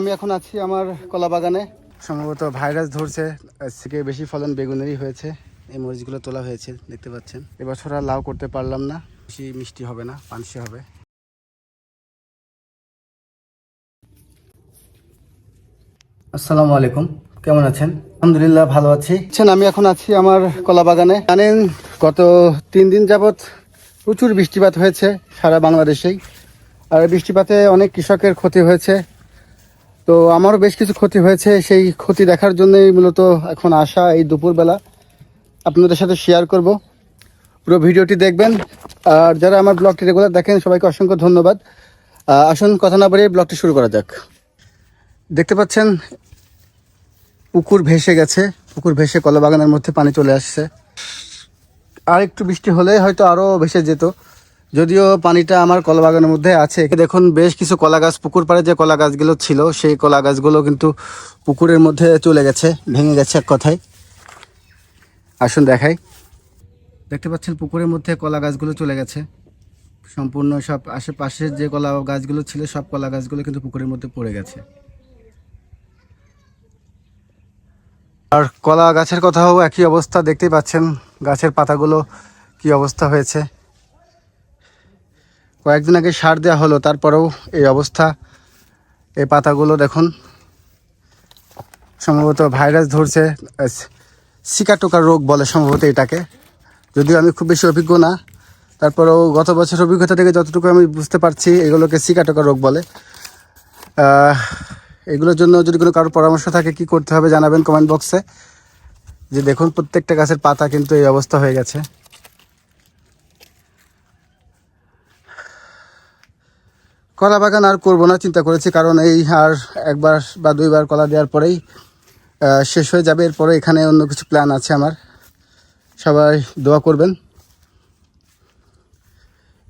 আমি এখন আছি আমার কলা বাগানে। সম্ভবত ভাইরাস ধরছে থেকে বেশি ফলন বেগুনেরই হয়েছে। এই মরিচগুলো তোলা হয়েছে দেখতে পাচ্ছেন। এবছর আর লাউ করতে পারলাম না বেশি মিষ্টি হবে না পানসি হবে। আসসালামু আলাইকুম কেমন আছেন? আলহামদুলিল্লাহ ভালো আছি। আচ্ছা, আমি এখন আছি আমার কলা বাগানে। জানেন গত তিন দিন যাবত প্রচুর বৃষ্টিপাত হয়েছে সারা বাংলাদেশেই। আর বৃষ্টিপাতে অনেক কৃষকের ক্ষতি হয়েছে। তো আমারও বেশ কিছু ক্ষতি হয়েছে। সেই ক্ষতি দেখার জন্যই মূলত এখন আসা এই দুপুরবেলা। আপনাদের সাথে শেয়ার করব। পুরো ভিডিওটি দেখবেন। আর যারা আমার ব্লগটি রেগুলার দেখেন, সবাইকে অসংখ্য ধন্যবাদ। আসুন কথা না বাড়িয়ে ব্লগটি শুরু করা যাক। দেখতে পাচ্ছেন, পুকুর ভেসে গেছে। পুকুর ভেসে কলা বাগানের মধ্যে পানি চলে আসছে। আর একটু বৃষ্টি হলে হয়তো আরও ভেসে যেত। যদিও পানিটা আমার কলা বাগানের মধ্যে আছে। দেখুন, বেশ কিছু কলা গাছ পুকুর পাড়ে যে কলা গাছগুলো ছিল, সেই কলা গাছগুলো কিন্তু পুকুরের মধ্যে চলে গেছে, ভেঙে গেছে এক কথায়। আসুন দেখাই। দেখতে পাচ্ছেন, পুকুরের মধ্যে কলা গাছগুলো চলে গেছে। সম্পূর্ণ সব আশেপাশে যে কলা গাছগুলো ছিল, সব কলা গাছগুলো কিন্তু পুকুরের মধ্যে পড়ে গেছে। আর কলা গাছের কথাও একই অবস্থা, দেখতেই পাচ্ছেন, গাছের পাতাগুলো কি অবস্থা হয়েছে। কয়েকদিন আগে সার দেওয়া হলো, তারপরেও এই অবস্থা। এই পাতাগুলো দেখুন, সম্ভবত ভাইরাস ধরছে সিকাটোকা রোগ বলে সম্ভবত এটাকে। যদিও আমি খুব বেশি অভিজ্ঞ না, তারপরেও গত বছর অভিজ্ঞতা থেকে যতটুকু আমি বুঝতে পারছি, এগুলোকে সিকাটোকা রোগ বলে। এগুলোর জন্য যদি কোনো কারোর পরামর্শ থাকে, কি করতে হবে জানাবেন কমেন্ট বক্সে। যে দেখুন, প্রত্যেকটা গাছের পাতা কিন্তু এই অবস্থা হয়ে গেছে। কলা বাগান আর করব না, চিন্তা করেছি, কারণ এই আর একবার বা দুইবার কলা দেওয়ার পরেই শেষ হয়ে যাবে। এরপরে এখানে অন্য কিছু প্ল্যান আছে আমার। সবাই দোয়া করবেন।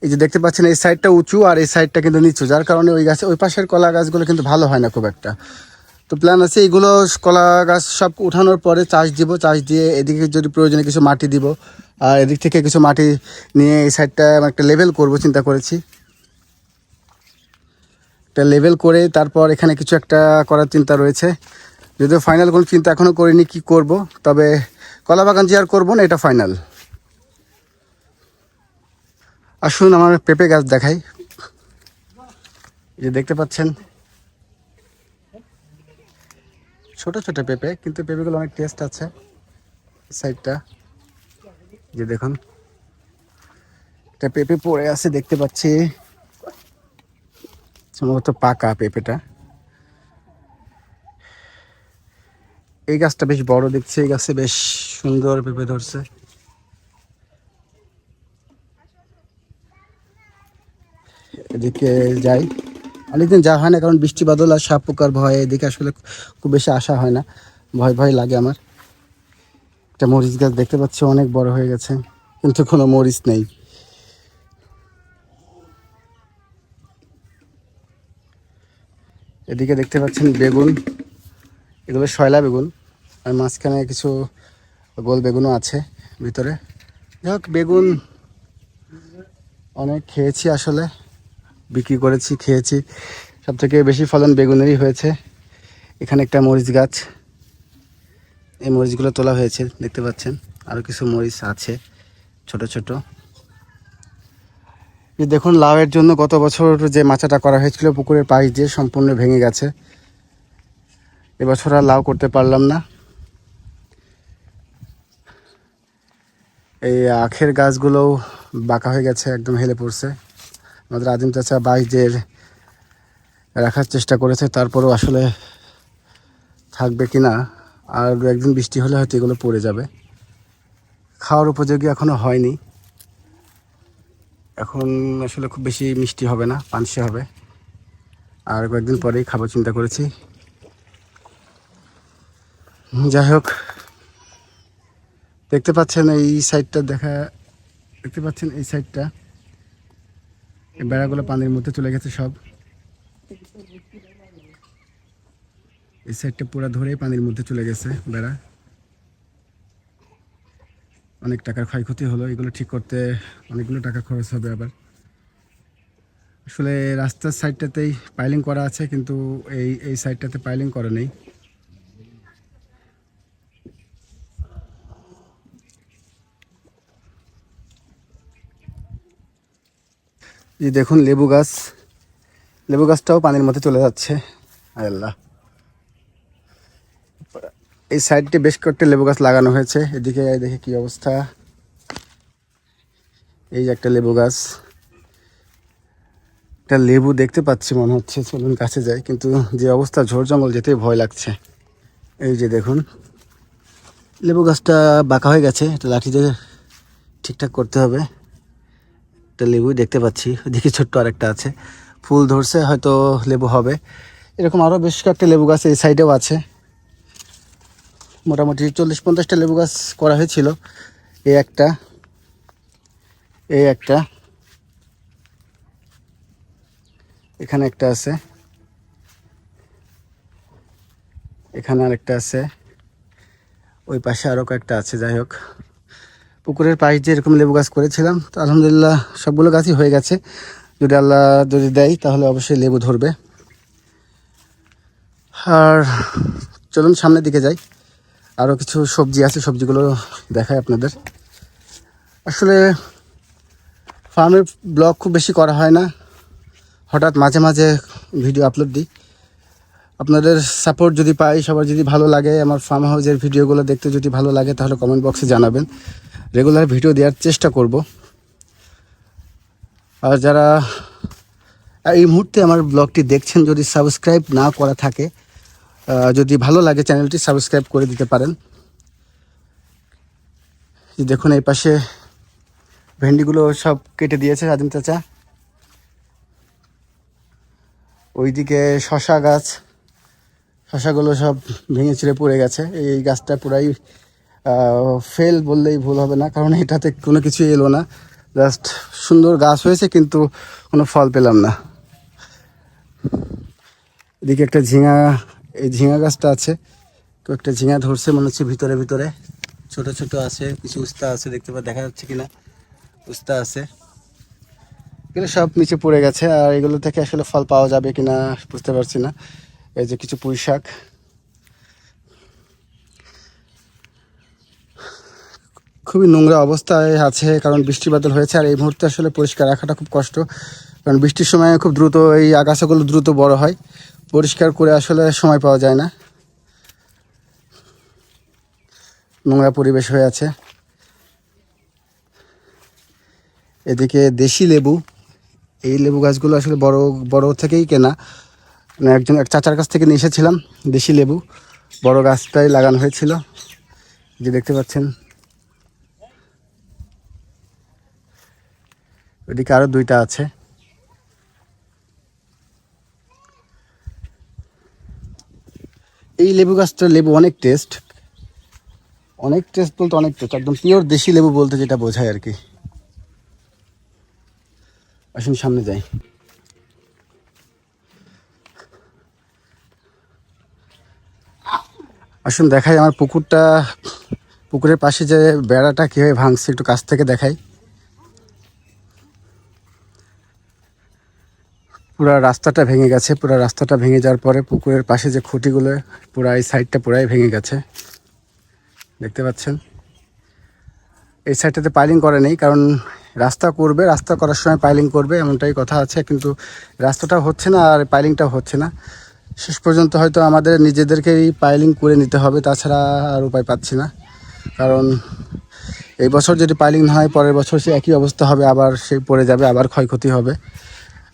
এই যে দেখতে পাচ্ছেন, এই সাইডটা উঁচু আর এই সাইডটা কিন্তু নিচু, যার কারণে ওই গাছে ওই পাশের কলা গাছগুলো কিন্তু ভালো হয় না খুব একটা। তো প্ল্যান আছে, এইগুলো কলা গাছ সব উঠানোর পরে চাষ দিব, চাষ দিয়ে এদিকে যদি প্রয়োজনে কিছু মাটি দিব, আর এদিক থেকে কিছু মাটি নিয়ে এই সাইডটা একটা লেভেল করব, চিন্তা করেছি। একটা লেভেল করে তারপর এখানে কিছু একটা করার চিন্তা রয়েছে। যদিও ফাইনাল কোনো চিন্তা এখনও করিনি কি করব, তবে কলা বাগান যে আর করব না, এটা ফাইনাল আসুন আমার পেঁপে গাছ দেখাই। যে দেখতে পাচ্ছেন, ছোট ছোট পেঁপে, কিন্তু পেঁপেগুলো অনেক টেস্ট আছে সাইডটা যে দেখুন, একটা পেঁপে পড়ে আছে, দেখতে পাচ্ছি। সম্ভবত পাকা পেঁপেটা। এই গাছটা বেশ বড় দেখছে, এই গাছে বেশ সুন্দর পেঁপে ধরছে। এদিকে যাই। অনেকদিন যাওয়া হয় না, কারণ বৃষ্টি বাদল আর সাপ পোকার ভয়ে, এদিকে আসলে খুব বেশি আসা হয় না। ভয় ভয় লাগে আমার। একটা মরিচ গাছ দেখতে পাচ্ছি, অনেক বড় হয়ে গেছে, কিন্তু কোনো মরিচ নেই। এদিকে দেখতে পাচ্ছেন বেগুন, এগুলো শয়লা বেগুন, আর মাঝখানে কিছু গোল বেগুনও আছে ভিতরে। যাই বেগুন অনেক খেয়েছি আসলে, বিক্রি করেছি, খেয়েছি। সব থেকে বেশি ফলন বেগুনেরই হয়েছে। এখানে একটা মরিচ গাছ, এই মরিচগুলো তোলা হয়েছে, দেখতে পাচ্ছেন। আরও কিছু মরিচ আছে, ছোট ছোট। এই দেখুন, লাউয়ের জন্য গত বছর যে মাচাটা করা হয়েছিল, পুকুরের পাশ দিয়ে সম্পূর্ণ ভেঙে গেছে। এবছর আর লাউ করতে পারলাম না। এই আখের গাছগুলোও বাঁকা হয়ে গেছে, একদম হেলে পড়ছে। আমাদের আদিম চাচা বাইজের রাখার চেষ্টা করেছে, তারপরেও আসলে থাকবে কি না? আর একদিন বৃষ্টি হলে হয়তো এগুলো পড়ে যাবে। খাওয়ার উপযোগী এখনও হয়নি। এখন আসলে খুব বেশি মিষ্টি হবে না, পানসে হবে। আর কয়েকদিন পরেই খাব, চিন্তা করেছি। যাই হোক। দেখতে পাচ্ছেন এই সাইডটা দেখা, দেখতে পাচ্ছেন এই সাইডটা। এই বেড়াগুলো পানির মধ্যে চলে গেছে সব। এই সাইডটা পুরো ধরেই পানির মধ্যে চলে গেছে বেড়া। অনেক টাকার ক্ষয়ক্ষতি হলো, এগুলো ঠিক করতে অনেকগুলো টাকা খরচ হবে আবার। আসলে রাস্তার সাইডটাতেই পাইলিং করা আছে, কিন্তু এই এই সাইডটাতে পাইলিং করা নেই। দেখুন লেবু গাছ। লেবু গাছটাও পানির মধ্যে চলে যাচ্ছে। আল্লাহ। এই সাইডে বেশ কয়েকটা লেবু গাছ লাগানো হয়েছে। এদিকে দেখে কি অবস্থা। এই যে একটা লেবু গাছ। একটা লেবু দেখতে পাচ্ছি মনে হচ্ছে, চলুন কাছে যাই। কিন্তু যে অবস্থা, ঝোড় জঙ্গল যেতেই ভয় লাগছে। এই যে দেখুন, লেবু গাছটা বাঁকা হয়ে গেছে। এটা লাঠি দিয়ে ঠিকঠাক করতে হবে। একটা লেবুই দেখতে পাচ্ছি। ওদিকে ছোট্ট আরেকটা আছে। ফুল ধরছে, হয়তো লেবু হবে। এরকম আরও বেশ কয়েকটা লেবু গাছ এই সাইডেও আছে। মোটামুটি চল্লিশ পঞ্চাশটা লেবু গাছ করা হয়েছিল। এই একটা এই একটা। এখানে একটা আছে। এখানে আরেকটা আছে। ওই পাশে আরও কয়েকটা আছে, যাই হোক। পুকুরের পাশ দিয়ে এরকম লেবু গাছ করেছিলাম। তো আলহামদুলিল্লাহ সবগুলো গাছই হয়ে গেছে। যদি আল্লাহ যদি দেয়, তাহলে অবশ্যই লেবু ধরবে। আর চলুন সামনের দিকে যাই। আরও কিছু সবজি আছে, সবজিগুলো দেখাই আপনাদের। আসলে ফার্মের ব্লগ খুব বেশি করা হয় না। হঠাৎ মাঝে মাঝে ভিডিও আপলোড দিই। আপনাদের সাপোর্ট যদি পাই, সবার যদি ভালো লাগে, আমার ফার্ম হাউসের ভিডিওগুলো দেখতে যদি ভালো লাগে, তাহলে কমেন্ট বক্সে জানাবেন। রেগুলার ভিডিও দেওয়ার চেষ্টা করব। আর যারা এই মুহূর্তে আমার ব্লগটি দেখছেন, যদি সাবস্ক্রাইব না করা থাকে যদি ভালো লাগে চ্যানেলটি সাবস্ক্রাইব করে দিতে পারেন। দেখুন, এই পাশে ভেন্ডিগুলো সব কেটে দিয়েছে রাজিম চাচা। ওইদিকে শশা গাছ, শশাগুলো সব ভেঙে ছিঁড়ে পড়ে গেছে। এই গাছটা পুরাই ফেল বললেই ভুল হবে না, কারণ এটাতে কোনো কিছু এলো না। জাস্ট সুন্দর গাছ হয়েছে, কিন্তু কোনো ফল পেলাম না। এদিকে একটা ঝিঙা এই ঝিঙা গাছটা আছে, কয়েকটা ঝিঙা ধরছে, মনে হচ্ছে ভিতরে ভিতরে। ছোট ছোট আছে, কিছু উস্তা আছে, দেখতে পা দেখা যাচ্ছে কিনা। উস্তা আছে। এগুলো সব নিচে পড়ে গেছে, আর এগুলো থেকে আসলে ফল পাওয়া যাবে কিনা বুঝতে পারছি না। এই যে কিছু পুঁই শাক। খুবই নোংরা অবস্থায় আছে, কারণ বৃষ্টি বাদল হয়েছে, আর এই মুহূর্তে আসলে পরিষ্কার রাখাটা খুব কষ্ট। কারণ বৃষ্টির সময় খুব দ্রুত এই আগাছাগুলো দ্রুত বড় হয়। পরিষ্কার করে আসলে সময় পাওয়া যায় না। নোংরা পরিবেশ হয়ে আছে। এদিকে দেশি লেবু, এই লেবু গাছগুলো আসলে বড় বড় থেকেই কেনা। মানে একজন, এক চাচার কাছ থেকে নিয়ে এসেছিলাম দেশি লেবু। বড় গাছটাই লাগানো হয়েছিল। যে দেখতে পাচ্ছেন। ওইদিকে আরও দুইটা আছে এই লেবু গাছটা লেবু অনেক টেস্ট অনেক টেস্ট বলতে অনেক টেস্ট একদম পিওর দেশি লেবু বলতে যেটা বোঝায় আর কি। আসুন সামনে যাই। আসুন দেখাই আমার পুকুরটা, পুকুরের পাশে যে বেড়াটা কীভাবে ভাঙছে, একটু কাছ থেকে দেখাই। পুরো রাস্তাটা ভেঙে গেছে, পুরো রাস্তাটা ভেঙে যাওয়ার পরে পুকুরের পাশে যে খুঁটিগুলো, পুরো এই সাইডটা পুরাই ভেঙে গেছে। দেখতে পাচ্ছেন? এই সাইডটাতে পাইলিং করে নেই, কারণ রাস্তা করবে, রাস্তা করার সময় পাইলিং করবে, এমনটাই কথা আছে, কিন্তু রাস্তাটা হচ্ছে না আর পাইলিংটাও হচ্ছে না। শেষ পর্যন্ত হয়তো আমাদের নিজেদেরকেই পাইলিং করে নিতে হবে, তাছাড়া আর উপায় পাচ্ছি না। কারণ এই বছর যদি পাইলিং না হয়, পরের বছর সে একই অবস্থা হবে, আবার সে পড়ে যাবে, আবার ক্ষয়ক্ষতি হবে।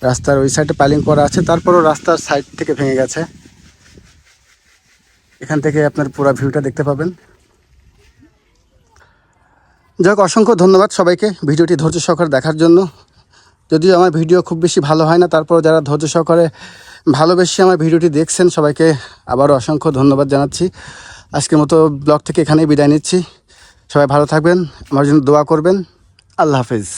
রাস্তার ওই সাইডে পাইলিং করা আছে, তারপরও রাস্তার সাইড থেকে ভেঙে গেছে। এখান থেকে আপনার পুরো ভিউটা দেখতে পাবেন। যাক, অসংখ্য ধন্যবাদ সবাইকে ভিডিওটি ধৈর্য সহকারে দেখার জন্য। যদিও আমার ভিডিও খুব বেশি ভালো হয় না তারপর যারা ধৈর্য সহকারে ভালোবেসে আমার ভিডিওটি দেখছেন, সবাইকে আবারও অসংখ্য ধন্যবাদ জানাচ্ছি। আজকের মতো ব্লগ থেকে এখানেই বিদায় নিচ্ছি। সবাই ভালো থাকবেন, আমার জন্য দোয়া করবেন। আল্লাহ হাফিজ।